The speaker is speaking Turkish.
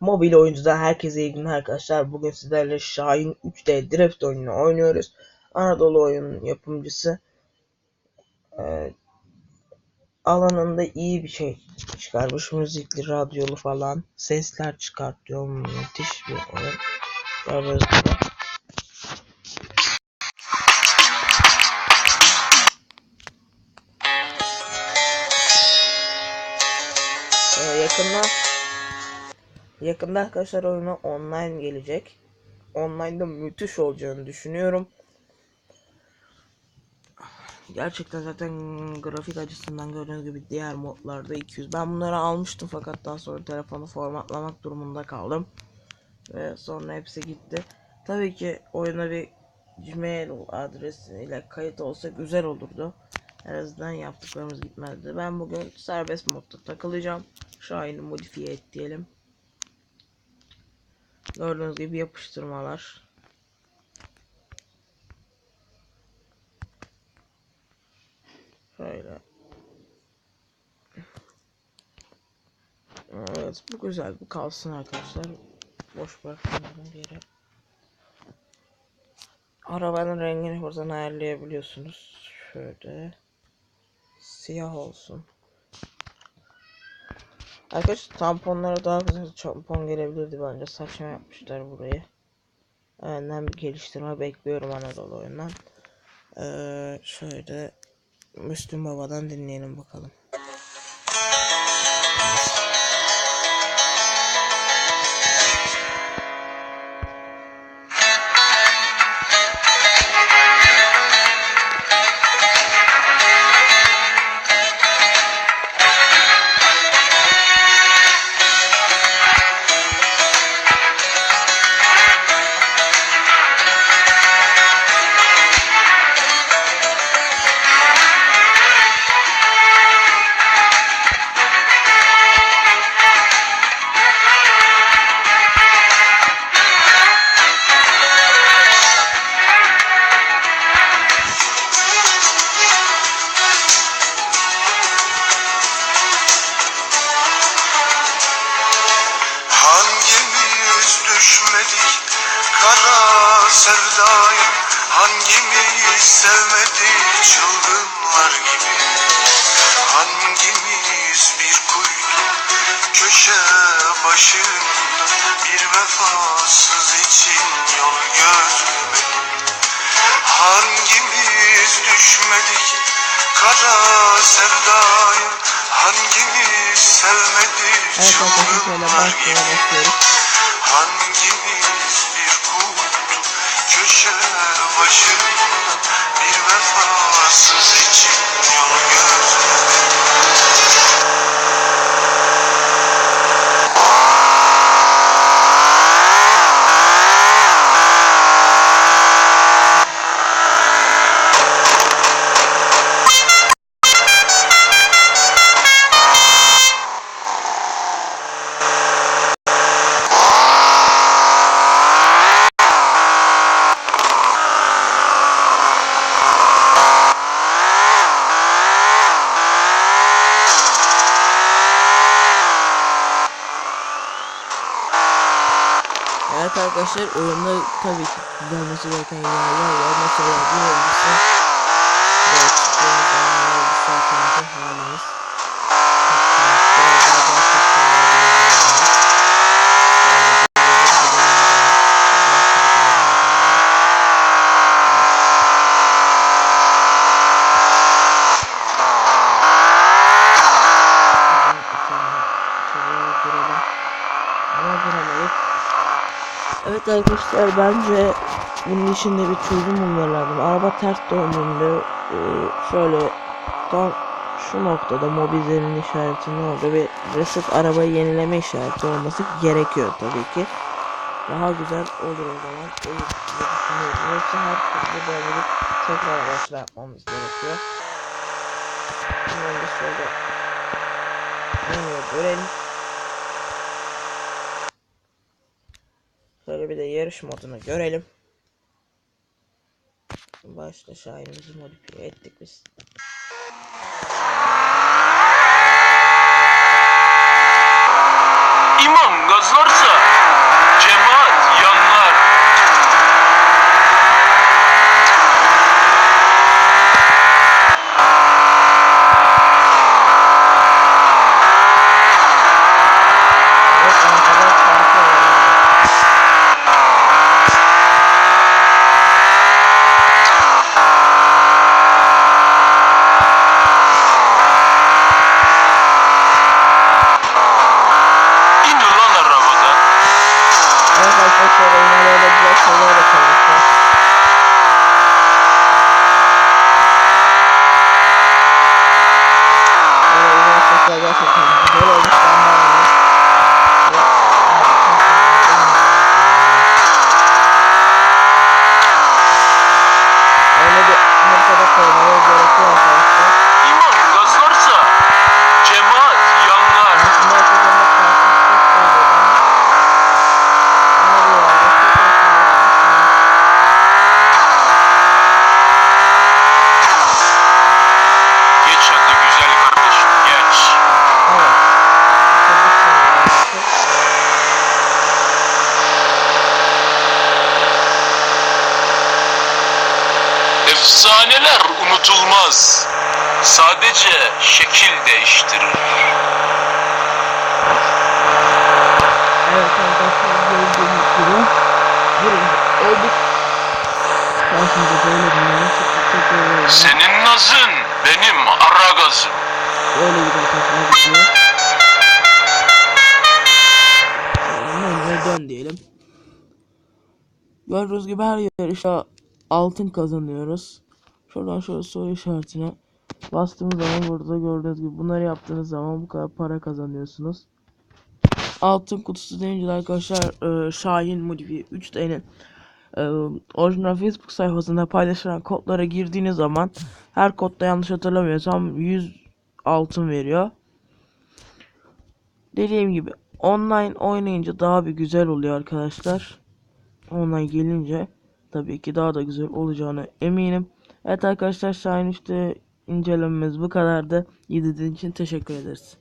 Mobil oyuncudan herkese iyi günler arkadaşlar. Bugün sizlerle Şahin 3D Drift oyununu oynuyoruz. Anadolu oyunun yapımcısı e, alanında iyi bir şey çıkarmış. Müzikli, radyolu falan sesler çıkartıyor. Müthiş bir oyun. Gördüğünüz gibi. Ee, yakında arkadaşlar oyuna online gelecek. Online'da müthiş olacağını düşünüyorum. Gerçekten zaten grafik açısından gördüğünüz gibi diğer modlarda 200. Ben bunları almıştım fakat daha sonra telefonu formatlamak durumunda kaldım. Ve sonra hepsi gitti. Tabii ki oyuna bir Gmail adresiyle kayıt olsa güzel olurdu. En azından yaptıklarımız gitmezdi. Ben bugün serbest modda takılacağım. Şahin'i modifiye et diyelim. Gördüğünüz gibi yapıştırmalar. Şöyle. Evet bu güzel bu kalsın arkadaşlar. Boş bırakmayalım bir yere. Arabanın rengini buradan ayarlayabiliyorsunuz. Şöyle. Siyah olsun. Arkadaşlar tamponlara daha güzel tampon gelebilirdi bence. Saçma yapmışlar burayı. Önden bir geliştirme bekliyorum Anadolu oyundan. Ee, şöyle Müslüm Baba'dan dinleyelim bakalım. Kara sevdaya Hangimiz sevmedik çılgınlar gibi. Hangimiz bir kuytu köşe başında Bir vefasız için yol gözlemedik Hangimiz düşmedik kara sevdaya Hangimiz şöyle çılgınlar gibi başında Bir vefasız Evet arkadaşlar oyunda tabii ki düzelmesi gereken yerler var. Mesela bir öncesi Böyle çıktığımız zamanlar bir saat önce halimiz. Evet arkadaşlar bence bunun içinde bir çözüm bulmaları. Araba ters döndüğünde e, şöyle tam şu noktada mobillerin işaretinin orada bir reset arabayı yenileme işareti olması gerekiyor tabii ki. Daha güzel olur o zaman. O yüzden düşünüyorum. Yoksa her türlü böyle tekrar başla yapmamız gerekiyor. Şimdi şöyle menüye görelim. Bir de yarış modunu görelim. Başta Şahin'imizi modifiye ettik biz. Efsaneler unutulmaz. Sadece şekil değiştirir. Böyle böyle Senin nazın benim ara gazım. öyle bir takıma bitiyor. Menüye dön diyelim. Gördüğünüz gibi her yarışta altın kazanıyoruz. Şuradan şöyle soru işaretine bastığımız zaman burada gördüğünüz gibi bunları yaptığınız zaman bu kadar para kazanıyorsunuz. Altın kutusu deyince de arkadaşlar e, Şahin Modifiye 3D'nin e, orijinal Facebook sayfasında paylaşılan kodlara girdiğiniz zaman her kodda yanlış hatırlamıyorsam 100 altın veriyor. Dediğim gibi online oynayınca daha bir güzel oluyor arkadaşlar. Online gelince tabii ki daha da güzel olacağına eminim. Evet arkadaşlar Şahin 3D incelememiz bu kadardı. İzlediğiniz için teşekkür ederiz.